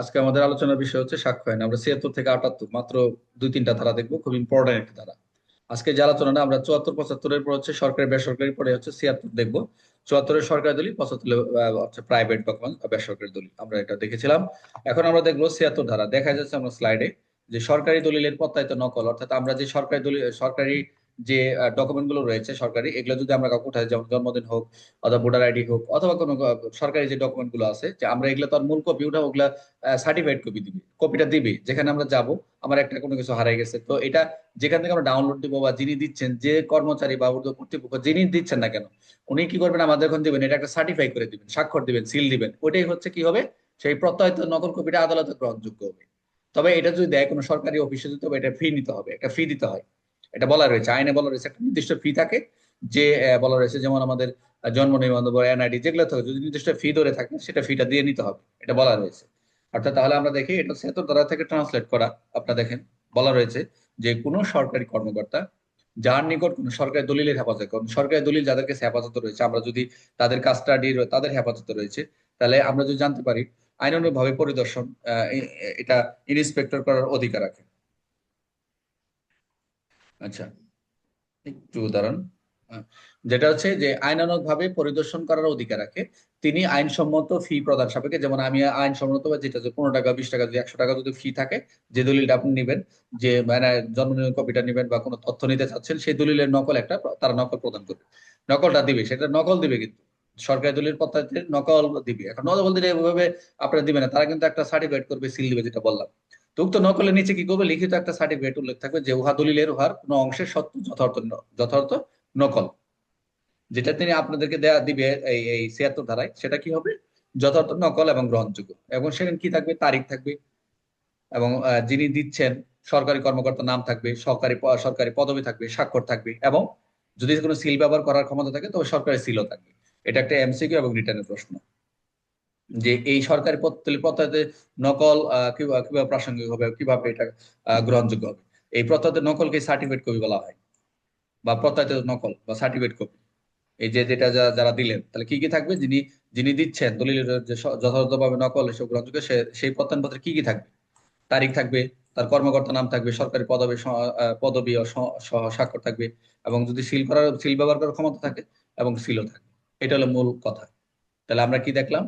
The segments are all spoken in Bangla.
আজকে আমাদের আলোচনার বিষয় হচ্ছে আমরা ছিয়াত্তর থেকে আটাত্তর, মাত্র দুই তিনটা ধারা দেখব, খুব ইম্পর্টেন্ট একটা ধারা। আজকে যে আলোচনাটা, আমরা চুয়াত্তর, পঁচাত্তরের পর হচ্ছে সরকারি, বেসরকারি পরে হচ্ছে ছিয়াত্তর দেখব। চুয়াত্তরের সরকারি দলিল, পঁচাত্তর প্রাইভেট বেসরকারি দলিল। আমরা এটা দেখেছিলাম। এখন আমরা দেখব ছিয়াত্তর ধারা। দেখা যাচ্ছে আমরা স্লাইডে যে সরকারি দলিলের প্রত্যায়িত নকল, অর্থাৎ আমরা যে সরকারি দলিল, সরকারি যে ডকুমেন্টগুলো রয়েছে সরকারি, এগুলো যদি আমরা কাউকে উঠাই, যেমন জন্মদিন হোক, অথবা ভোটার আইডি হোক, অথবা কোনো সরকারি যে ডকুমেন্টগুলো আছে, যে আমরা এগুলো তো আর মূল কপি উঠা, ওগুলা সার্টিফাইড কপি দিবি কপিটা দিবি, যেখানে আমরা যাব, আমার একটা কোনো কিছু হারাই গেছে। তো এটা যেখান থেকে আমরা ডাউনলোড দিব বা যিনি দিচ্ছেন, যে কর্মচারী বা উর্দু কর্তৃপক্ষ, যিনি দিচ্ছেন না কেন, উনি কি করবেন, আমাদের এখন দিবেন, এটা একটা সার্টিফাই করে দিবেন, স্বাক্ষর দিবেন সিল দিবেন ওটাই হচ্ছে কি হবে? সেই প্রত্যয়িত নকল কপিটা আদালতে গ্রহণযোগ্য হবে। তবে এটা যদি দেয় কোনো সরকারি অফিসে হবে এটা ফি নিতে হবে, একটা ফি দিতে হয়। এটা বলা রয়েছে, আইনে বলা রয়েছে একটা নির্দিষ্ট ফি থাকে যে বলা রয়েছে যেমন আমাদের জন্ম নিবন্ধন এনআইডি যেগুলো থাকে, যদি নির্দিষ্ট ফি ধরে থাকে সেটা ফিটা দিয়ে নিতে হবে, এটা বলা রয়েছে। অর্থাৎ তাহলে আমরা দেখি এটা সেতর দ্বারা থেকে ট্রান্সলেট করা, আপনারা দেখেন, বলা রয়েছে যে কোনো সরকারি কর্মকর্তা যার নিকট কোন সরকারি দলিলের হেফাজত কোন সরকারি দলিল যাদের কাছে হেফাজত রয়েছে, আমরা যদি তাদের কাস্টাডি তাদের হেফাজত রয়েছে, তাহলে আমরা যদি জানতে পারি আইনানুগভাবে পরিদর্শন এটা ইন্সপেক্টর করার অধিকার রাখে। আচ্ছা একটু উদাহরণ যেটা হচ্ছে যে আইনানুগ ভাবে পরিদর্শন করার অধিকার রাখে। তিনি আইনসম্মত ফি প্রদান সাপেক্ষে, যেমন আমি আইনসম্মত বা যেটা যে পনেরো টাকা, বিশ টাকা, যদি একশো টাকা যদি ফি থাকে, যে দলিলটা আপনি নেবেন, যে মানে জন্ম কপিটা নেবেন বা কোনো তথ্য নিতে চাচ্ছেন, সেই দলিলের নকল একটা তারা নকল প্রদান করবে। নকলটা দিবে, সেটা নকল দিবে কিন্তু। সরকারি দলিল পত্রাতে নকল দিবে। এখন নকল দিলে এভাবে আপনারা দিবে না, তারা কিন্তু একটা সার্টিফিকেট করবে সিল দিবে, যেটা বললাম। উক্ত নকলের নিচে কি করবে? লিখিত একটা সার্টিফিকেট উল্লেখ থাকবে যে উহা দলিলের উহার কোনো অংশের সত্য, যথার্থ যথার্থ নকল। যেটা তিনি আপনাদেরকে দেয়া দিবে এই এই ছিয়াত্তর ধারায়, সেটা কি হবে? যথার্থ নকল এবং গ্রহণযোগ্য। এবং সেখানে কি থাকবে? তারিখ থাকবে। এবং যিনি দিচ্ছেন, সরকারি কর্মকর্তার নাম থাকবে সরকারি সরকারি পদবি থাকবে, স্বাক্ষর থাকবে এবং যদি কোনো সিল ব্যবহার করার ক্ষমতা থাকে, তবে সরকারি সিলও থাকবে। এটা একটা এমসিকিউ এবং রিটার্নের প্রশ্ন। যে এই সরকারি প্রত্যয়তে নকল কীভাবে প্রাসঙ্গিক হবে, কীভাবে এটা গ্রহণযোগ্য হবে? এই প্রত্যয়তে নকলকে সার্টিফিকেট কপি বলা হয়। বা প্রত্যয়িত নকল বা সার্টিফিকেট কপি। এই যে যেটা যারা দিলেন, তাহলে কি কি থাকবে? যিনি যিনি দিচ্ছেন, দলিলের যে যথাযথভাবে নকল এসব গ্রহণযোগ্য সেই প্রত্যয়নপত্রে কি কি থাকবে? তারিখ থাকবে, তার কর্মকর্তা নাম থাকবে, সরকারি পদবি পদবি ও স্বাক্ষর থাকবে, এবং যদি সিল করার, সিল ব্যবহার করার ক্ষমতা থাকে, এবং সিলও থাকবে। এটা হলো মূল কথা। তাহলে আমরা কি দেখলাম?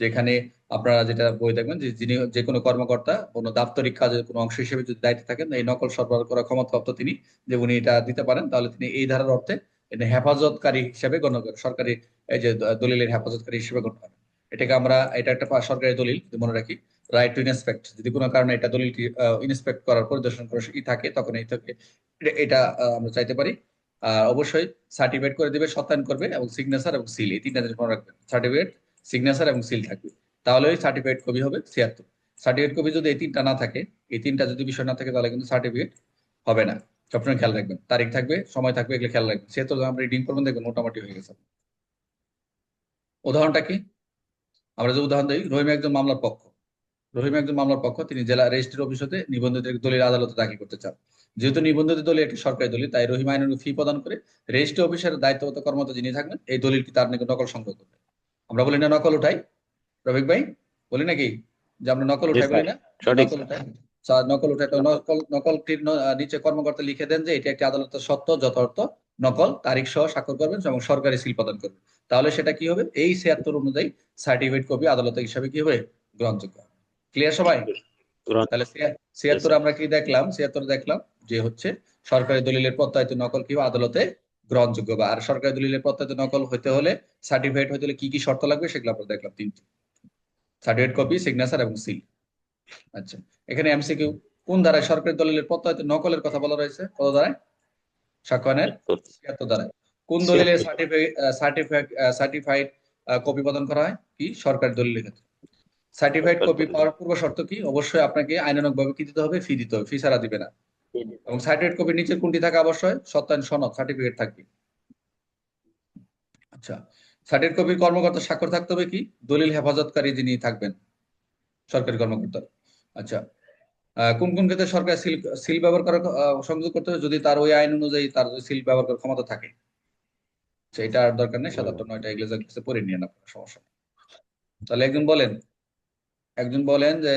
যেখানে আপনারা যেটা বই দেখবেন যে যিনি যে কোনো কর্মকর্তা, কোনো দাপ্তরিক কাজের কোনো অংশ হিসেবে যদি দায়িত্ব থাকেন, এই নকল সরবরাহ করার ক্ষমতা তিনি, যে উনি এটা দিতে পারেন, তাহলে তিনি এই ধারার অর্থে হেফাজতকারী হিসেবে গণ্য করেন, সরকারি, এই যে দলিলের হেফাজতকারী হিসেবে গণ্য করেন। এটাকে আমরা, এটা একটা সরকারি দলিল মনে রাখি রাইট টু ইনস্পেক্ট যদি কোনো কারণে এটা দলিলটি ইনস্পেক্ট করার পরিদর্শন করার ই থাকে, তখন এই থেকে এটা আমরা চাইতে পারি। আর অবশ্যই সার্টিফিকেট করে দিবে, সত্যায়ন করবে এবং সিগনেচার এবং সিল এই তিনটা জিনিস মনে রাখবেন। সার্টিফিকেট সিগনেচার এবং সিল থাকবে। তাহলে ওই সার্টিফিকেট কপি হবে ছিয়াত্তর। সার্টিফিকেট কপি যদি এই তিনটা না থাকে, এই তিনটা যদি বিষয় না থাকে, তাহলে কিন্তু সার্টিফিকেট হবে না। সবসময় খেয়াল রাখবেন। তারিখ থাকবে, সময় থাকবে, এগুলো খেয়াল রাখবেন। সেহেতু আমরা রিডিং করবেন, দেখবেন মোটামুটি হয়ে গেছে। উদাহরণটা কি? আমরা যে উদাহরণ দিই, রহিম একজন মামলার পক্ষ। রহিম একজন মামলার পক্ষ, তিনি জেলা রেজিস্ট্রি অফিস নিবন্ধিত দলিল আদালতে দাখিল করতে চান। যেহেতু নিবন্ধিত দলিল একটি সরকারি দলিল, তাই রহিম আইনের ফি প্রদান করে রেজিস্ট্রি অফিসের দায়িত্বগত কর্মরত যিনি থাকবেন, এই দলিলটি তার নিকট নকল সংগ্রহ করবে আমরা বলি না নকল উঠাই। রবিক ভাই বলি নাকি যে আমরা নকল উঠাই বলি না? নকল উঠাই। নকল উঠাই নকল নকলটির নিচে কর্মকর্তা লিখে দেন যে এটি একটি আদালতের সত্য যথার্থ নকল তারিখ সহ স্বাক্ষর করবেন এবং সরকারি সিল প্রদান করবেন। তাহলে সেটা কি হবে? এই ছিয়াত্তর অনুযায়ী সার্টিফিকেট কপি আদালতের হিসাবে কি হবে? গ্রহণযোগ্য। ক্লিয়ার সবাই? তাহলে ছিয়াত্তর আমরা কি দেখলাম? ছিয়াত্তর দেখলাম যে হচ্ছে সরকারি দলিলের প্রত্যায়িত নকল কি আদালতে গ্রহণযোগ্য বা আর সরকারি দলিলের প্রত্যায়িত নকল হতে হলে সার্টিফিকেট হতে হলে কি কি শর্ত লাগবে সেগুলো আমরা দেখলাম তিনটি। সার্টিফিকেট কপি সিগনেচার এবং সিল আচ্ছা এখানে এমসিকিউ কোন ধারায় সরকারি দলিলের প্রত্যয়িত নকলের কথা বলা রয়েছে? কত ধারায়? সাক্ষ্যয়নের ছিয়াত্তর ধারায়। কোন দলিলে সার্টিফিকেট সার্টিফাইড কপি প্রদান করা হয়? কি? সরকারি দলিলের ক্ষেত্রে। সার্টিফাইড কপি পাওয়ার পূর্ব শর্ত কি? অবশ্যই আপনাকে আইনানুগ ভাবে কি দিতে হবে? ফি দিতে হবে। ফি ছাড়া দিবে না। এবং সার্টিফিকেট কপির নিচে কোনটি থাকা অবশ্যই সত্যায়ন সনদ, সার্টিফিকেট থাকবে। আচ্ছা সার্টিফিকেট কপির কর্মকর্তা স্বাক্ষর থাকতে হবে কি? দলিল হেফাজতকারী যিনি থাকবেন, সরকারি কর্মকর্তা। আচ্ছা কোন কোন ক্ষেত্রে সরকার সিল সিল ব্যবহার করার সংযোগ করতে হবে? যদি তার ওই আইন অনুযায়ী তার সিল ব্যবহার করার ক্ষমতা থাকে। সেটা আর দরকার নেই, সাত আটটা নয়টা এগুলো পড়ে নিয়ে আপনার, সমস্যা তাহলে একজন বলেন একজন বলেন যে